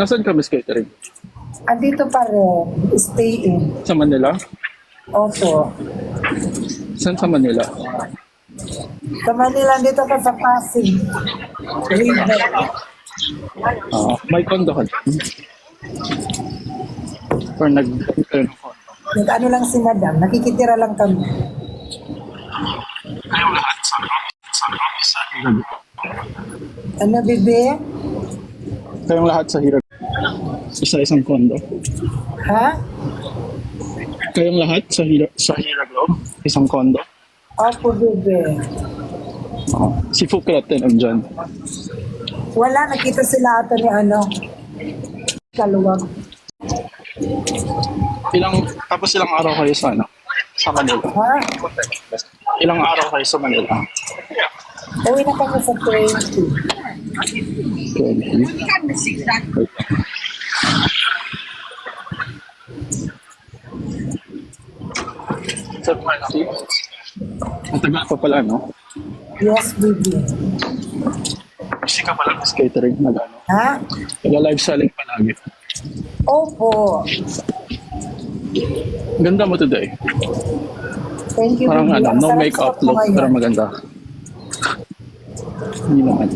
Nasaan ka, Miss Catering? Andito pa rin. Stay in. Sa Manila? Opo. Saan sa Manila? Sa Manila, dito ka sa Pasig. River. Ah, may condo ka dyan? Or nag... Nag-ano lang si Madam. Nakikitira lang kami. Ano, bebe? Kayong lahat sa Hirag. Isa-isang condo. Ha? Kayong lahat sa Hirag, sa Hirag loob? Isang condo? Opo, bebe. Oo. Si Fukrat din andyan. Wala, nakita sila ata ni ano. Kaluwag. Ilang... Tapos ilang araw kayo sa ano? Sa Manila. Ha? Ilang araw kayo sa Manila? Uwi na kami sa 20. 20. Wait. Sa 20? Ang tagal pa pala, no? Yes, bebe. Kasi ka pala sa catering na ano. Ha? Nag-live selling palagi. Opo. Ganda mo today. Thank you, Parang bebe. ano, no sarap-sarap makeup mo look, ngayon. pero maganda. Hindi naman.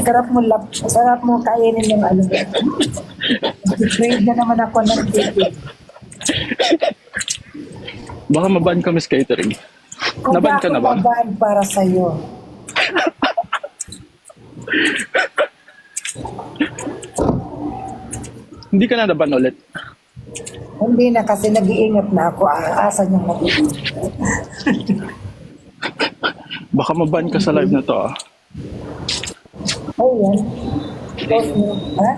Sarap mo lap, sarap mo kainin yung ano. Trade na naman ako ng ticket. Baka maban ka, Miss Catering. Naban ka na ba? Naban para sa'yo. Hindi ka na naban ulit. Hindi na kasi nag-iingat na ako. Aasa niya mo. Baka maban ka sa live na to, ah. Oh, yan. Post mo. Ha?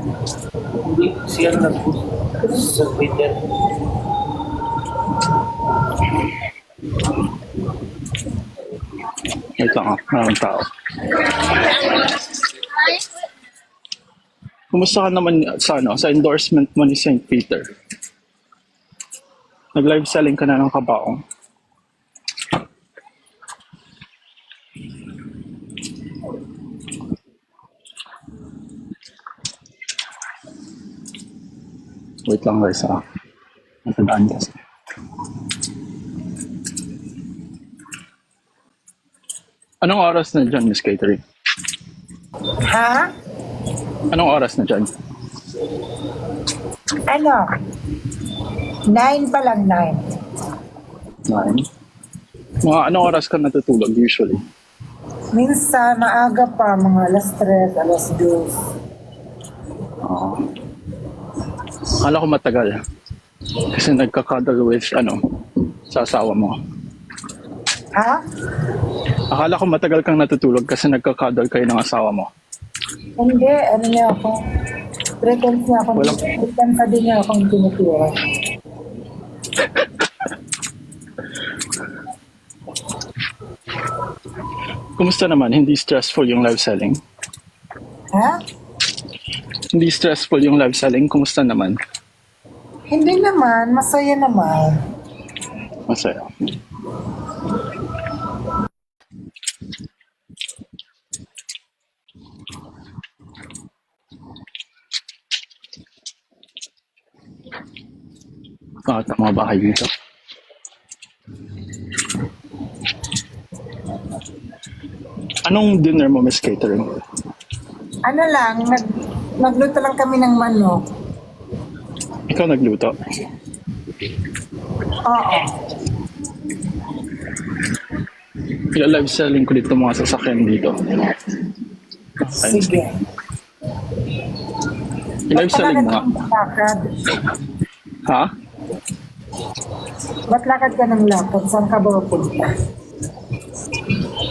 Hindi, siya na nag-post sa Twitter. Wait lang, ah. Maraming tao. Kumusta ka naman sa, ano, sa endorsement mo ni St. Peter? Nag-live selling ka na ng kabaong. Wait lang guys ah. Natandaan kasi. Anong oras na dyan, Miss Catering? Ha? Anong oras na dyan? Ano? Nine pa lang, nine. Nine? Mga anong oras ka natutulog usually? Minsan, maaga pa, mga alas tres, alas dos. Oo. Akala ko matagal. Kasi nagka-cuddle with, ano, sa asawa mo. Ha? Akala ko matagal kang natutulog kasi nagka-cuddle kayo ng asawa mo. Hindi, ano niya ako. Frequent niya ako. Walang- Frequent pa din niya akong tinitira. Kumusta naman? Hindi stressful yung live selling? Ha? Hindi stressful yung live selling? Kumusta naman? Hindi naman, masaya naman. Masaya. Bakit ang mga bahay dito? Anong dinner mo, Miss Catering? Ano lang, nag, nagluto lang kami ng manok. Ikaw nagluto. Oo. Ila-live selling ko dito mga sasakyan dito. Sige. I-live selling mo lakad? Ha? Ba't lakad ka ng lakad? Saan ka ba pupunta?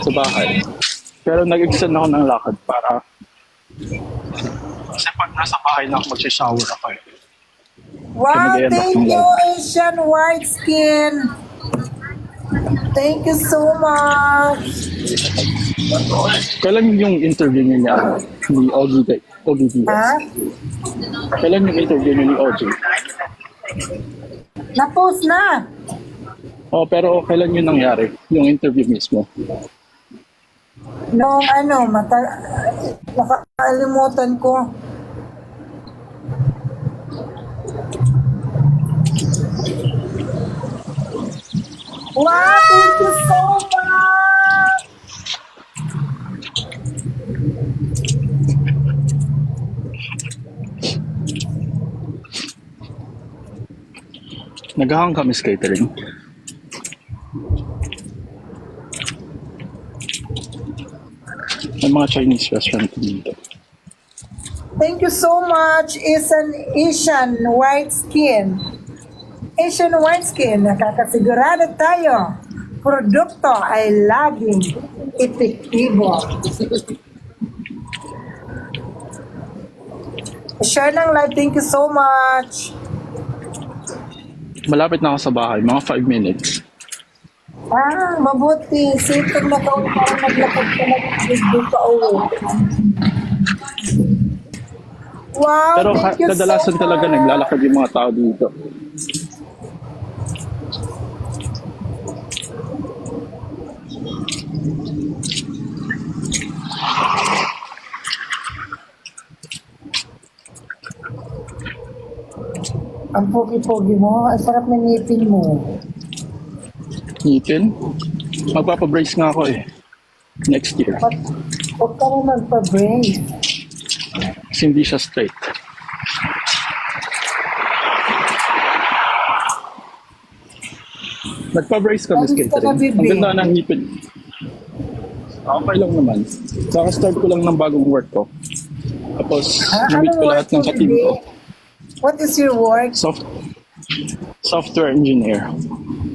Sa bahay. Pero nag-extend ako ng lakad para kasi pag nasa bahay na ako magsishower ako eh. Wow, din, thank you? Asian White Skin. Thank you so much. Kailan yung interview niyo niya ni OG Day? OG Diaz? Ha? Kailan yung interview niyo ni OG? Na-post na. Oh, pero kailan yun nangyari? Yung interview mismo? Noong ano, mata Nakalimutan ko. Wow! Thank you so much! Naghahang kami sa catering. May mga Chinese restaurant dito. Thank you so much. Is an Asian white skin. Asian white skin. Nakakasigurado tayo. Produkto ay laging epektibo. Share ng live. Thank you so much. Malapit na ako sa bahay, mga 5 minutes. Ah, mabuti. Safe kang nakaw para maglakad ka na doon pa uwi. Wow, Pero thank you kadalasan so talaga much. naglalakad yung mga tao dito. Ang pogi-pogi mo, ang sarap ng ngipin mo. Ngipin. Magpapabrace nga ako eh. Next year. Ba't huwag ka na magpa-brace? Kasi hindi siya straight. Nagpa-brace kami. Bibi. Ang ganda ng ngipin. Okay lang naman. Kaka-start ko lang ng bagong work ko. Tapos, Ah, na-meet ko lahat ng ka-team ko. What is your work? Soft, software engineer.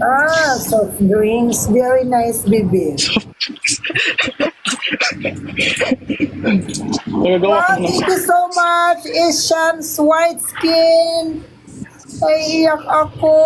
Ah, soft drinks. Very nice, baby. Nagagawa ko thank you so much, Asian's white skin. Ay, iyak ako.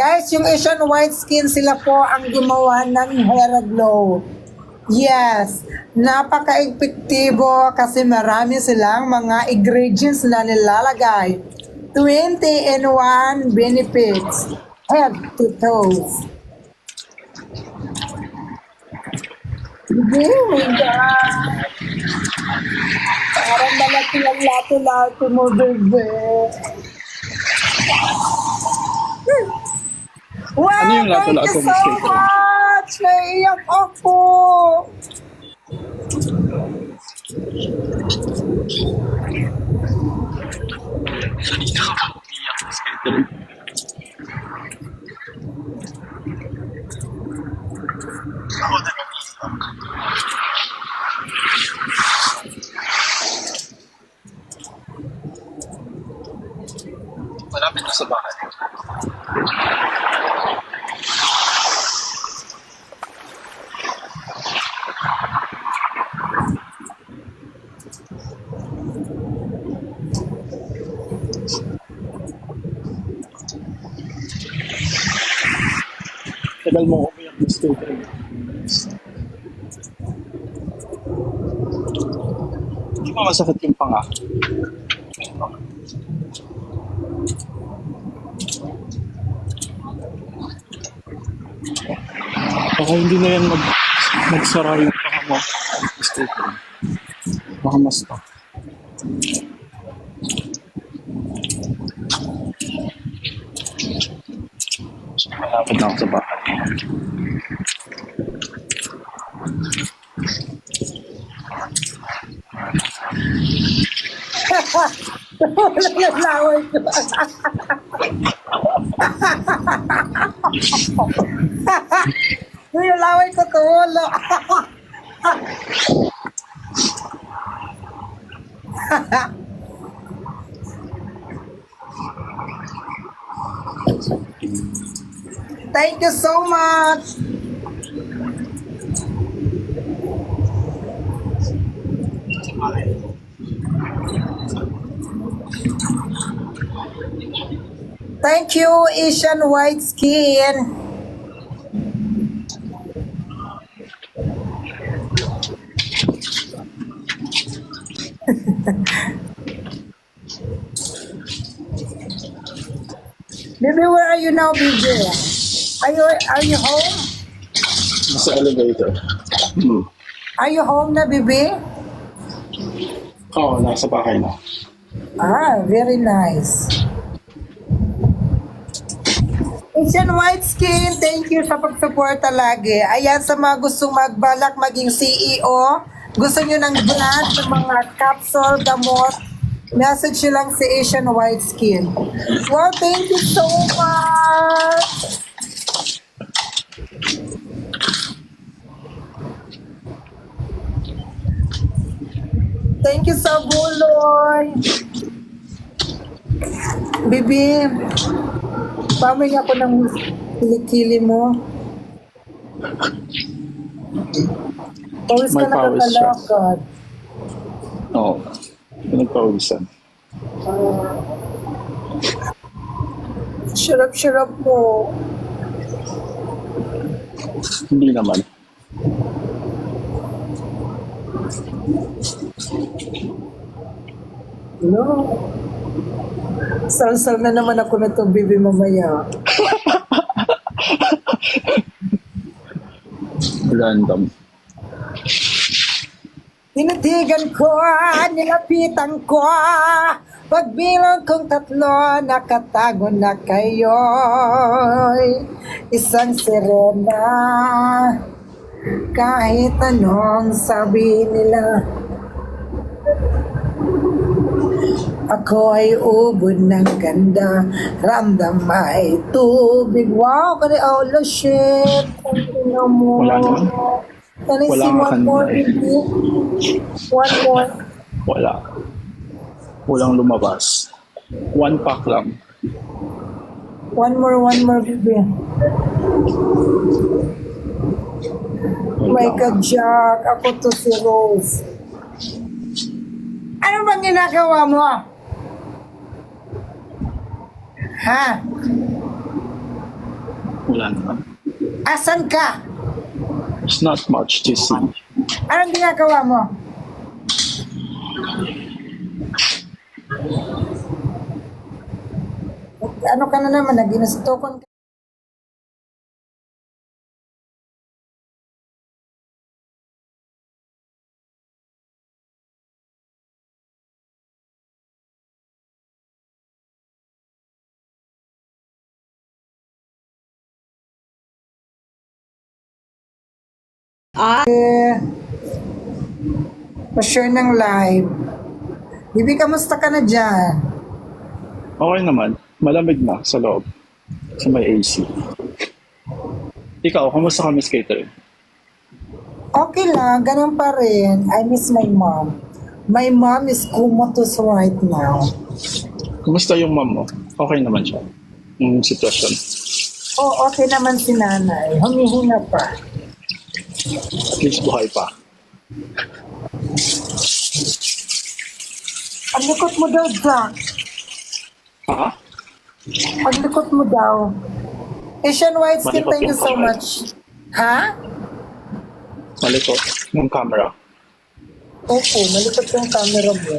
Guys, yung Asian white skin, sila po ang gumawa ng hair glow. Yes, napaka-epektibo kasi marami silang mga ingredients na nilalagay. 20 in 1 benefits. Head to toes. Oh my God. Parang malaki ang lato-lato mo, bebe. Wow, Ano yung lato-lato thank you mo, so Skater? much! Naiiyak ako! catering. Malapit na sa bahay. Tagal mo umiyak ng skatering. Hindi ba masakit yung panga? Baka hindi na yan mag, magsara yung panga mo. Baka mas to. Malapit na ako sa bahay. Nalaway ko. Yung laway ko tulo. Thank you so much. Thank you, Asian White Skin. Baby, where are you now, BJ? Are you are you home? Nasa elevator. Hmm. Are you home na, baby? Oo, oh, nasa bahay na. Ah, very nice. Asian White Skin, thank you sa pagsuporta lagi. Ayan sa mga gustong magbalak maging CEO, gusto nyo ng brand ng mga capsule, gamot, message nyo lang si Asian White Skin. Well, thank you so much! Thank you sa buloy! Bibi, pamay ako ng kilikili mo. Pawis ka May pawis siya. nakakalakad. Oo. Pinagpawisan. Sirap-sirap mo. Hindi naman. No. Sal-sal na naman ako na to, Bibi, mamaya. Random. Tinitigan ko, nilapitan ko, pagbilang kong tatlo, nakatago na kayo. Isang sirena, kahit anong sabi nila. Ako ay ubod ng ganda, ramdam ay tubig. Wow, kani oh, shit. Ang ina mo. Wala na. Can I Wala see one more, eh. One more. Wala. Walang lumabas. One pack lang. One more, one more, baby. God, Jack. Ako to si Rose. Ano bang ginagawa mo? Ha? Wala naman. Asan ka? It's not much to see. Anong ginagawa mo? Ano ka na naman? Naginastokon ka? Eh, pa-share ng live. Bibi, kamusta ka na dyan? Okay naman. Malamig na sa loob. Sa may AC. Ikaw, kamusta ka, Miss Catherine? Okay lang, ganun pa rin. I miss my mom. My mom is comatose right now. Kumusta yung mom mo? Okay naman siya. Yung sitwasyon. Oh, okay naman si nanay. Humihinga pa. At least buhay pa. Ang likot mo daw, Jack. Ha? Ang likot mo daw. Asian White Skin, Malikot thank you so kamay. much. Ha? Malikot. Yung camera. Opo, malikot yung camera mo.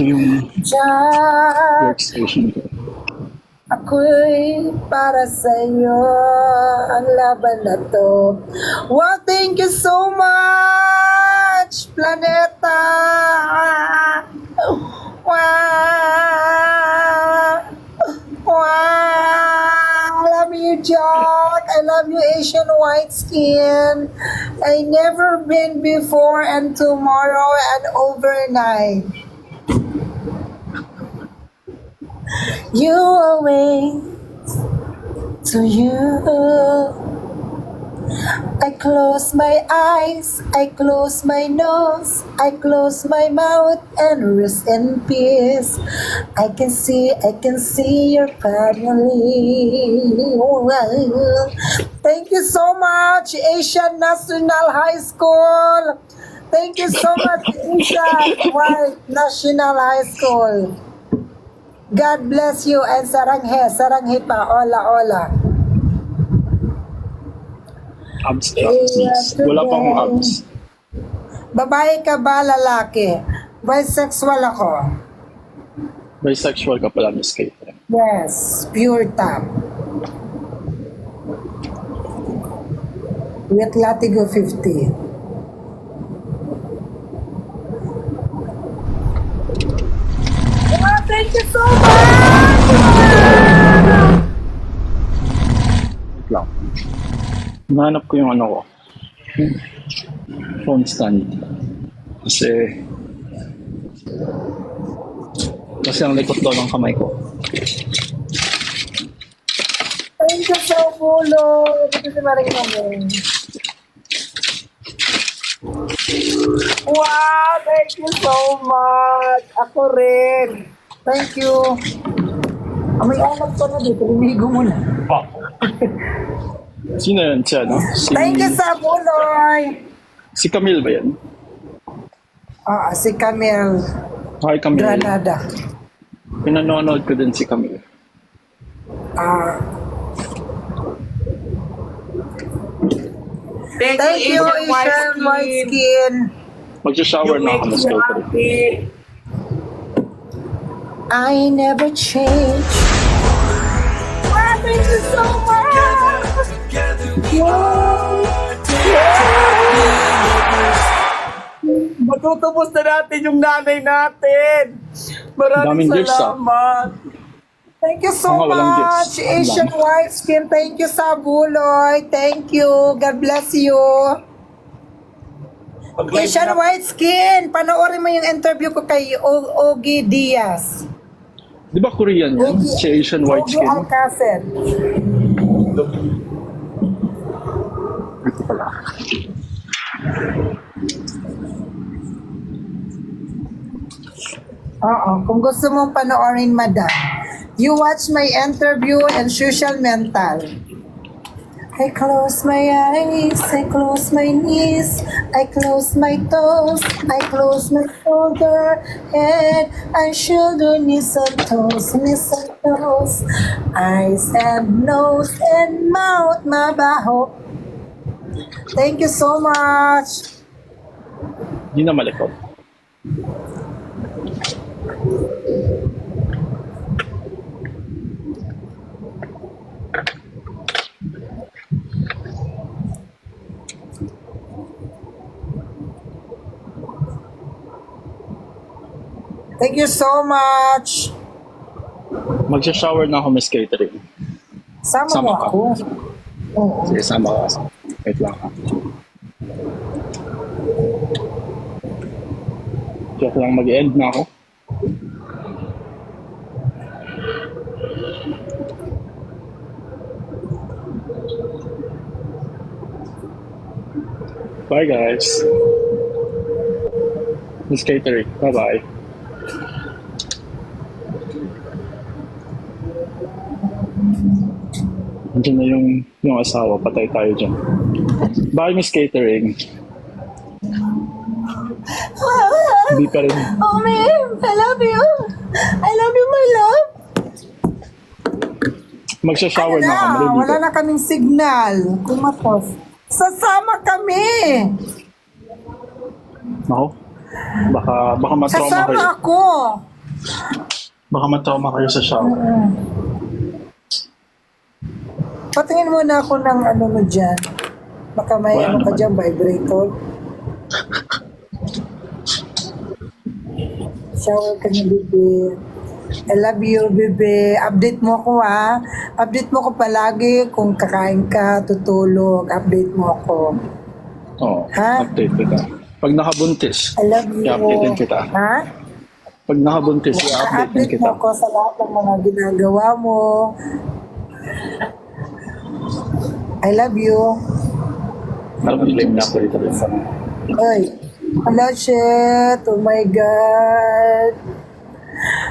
Ito yung workstation ko. ako'y para sa'yo ang laban na to. Wow, thank you so much, Planeta! Wow! Wow! I love you, Jack. I love you, Asian white skin. I never been before and tomorrow and overnight. You always to you. I close my eyes, I close my nose, I close my mouth and rest in peace. I can see, I can see your family. Thank you so much, Asian National High School. Thank you so much, Asian White National High School. God bless you and saranghe, saranghe pa, ola, ola. Abs, eh, abs, yes. Wala pang abs. Babae ka ba, lalaki? Bisexual ako. Bisexual ka pala, Miss Kate. Yes, pure tap. With Latigo 50. Thank you so much! Wait lang. Nahanap ko yung ano ko. Phone stand. Kasi... Kasi ang likot daw ng kamay ko. Thank you so mulo. Ito si Maring namin. Wow, thank you so much. Ako rin. Thank you. Ah, may anak ko na dito. Lumigo mo na. Sino yun siya, no? Si, Thank you sa buloy. si Camille ba yan? Ah, si Camille Hi, Camille. Granada. Pinanonood ko din si Camille. Ah, Thank, thank you, Asian White Skin. Magsha-shower You na make ako, me Catering. happy. I never change. Wow, thank you so much. Wow. Matutubos na natin yung nanay natin. Maraming Daming gifts, ah. salamat. Thank you so Mga walang much, gifts. Ang Asian dami. White Skin. Thank you sa buloy. Thank you. God bless you. Pag-live Asian na- White Skin. Panoorin mo yung interview ko kay o- Ogie Diaz. Di ba Korean yan? Ogie- Si Asian White Ogie Skin? Alcacen. Ito pala. Oo, kung gusto mong panoorin, madam. You watch my interview and social mental. I close my eyes, I close my knees, I close my toes, I close my shoulder, head and shoulder, knees and toes, knees and toes, eyes and nose and mouth, mabaho. Thank you so much. Hindi na malikot. Thank you so much. Magsha-shower na ako, Miss Catering. Sama, Sama mo ka. ako. Oo. Sige, sama ka. Wait lang ha. Joke lang, mag-end na ako. Bye guys. Miss Catering, bye-bye. Andiyan na yung, yung asawa, patay tayo dyan. Bye, Miss Catering. Hindi pa rin. Oh, man. I love you. I love you, my love. Magsha-shower na na, maliligo. wala na kaming signal. Kumatos. Sasama kami. Ako? Baka, baka matrauma kayo. Sasama ako. Baka matrauma kayo sa shower. Patingin muna ako ng ano mo dyan. Baka may Wala ano ka naman. dyan, vibrator. Shower ka na, bebe. I love you, bebe. Update mo ako, ha? Update mo ko palagi kung kakain ka, tutulog. Update mo ako. Oo, Ha? update kita. Pag nakabuntis, I love you. i-update din kita. Ha? Pag nakabuntis, i-update kita. mo ko sa lahat ng mga ginagawa mo. I love you. Nag-blame na ako dito. Ay, ala shit. Oh my God.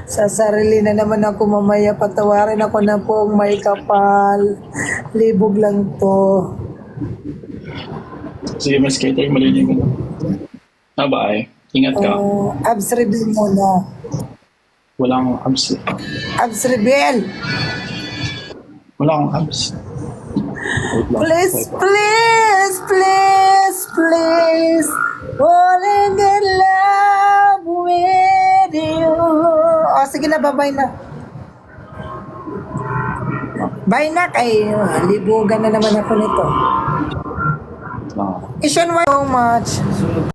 Sa sarili na naman ako mamaya. Patawarin ako na pong may kapal. Libog lang to. Sige, Miss Catering, maliligo na. Bye-bye. Ingat ka. Uh, abs reveal muna. Walang abs. Abs reveal. Wala akong abs. Please, please, please, please. Falling in love with you. O, sige na, bye-bye na. Bye na kay libugan na naman ako nito. Ah. Ishan, so much.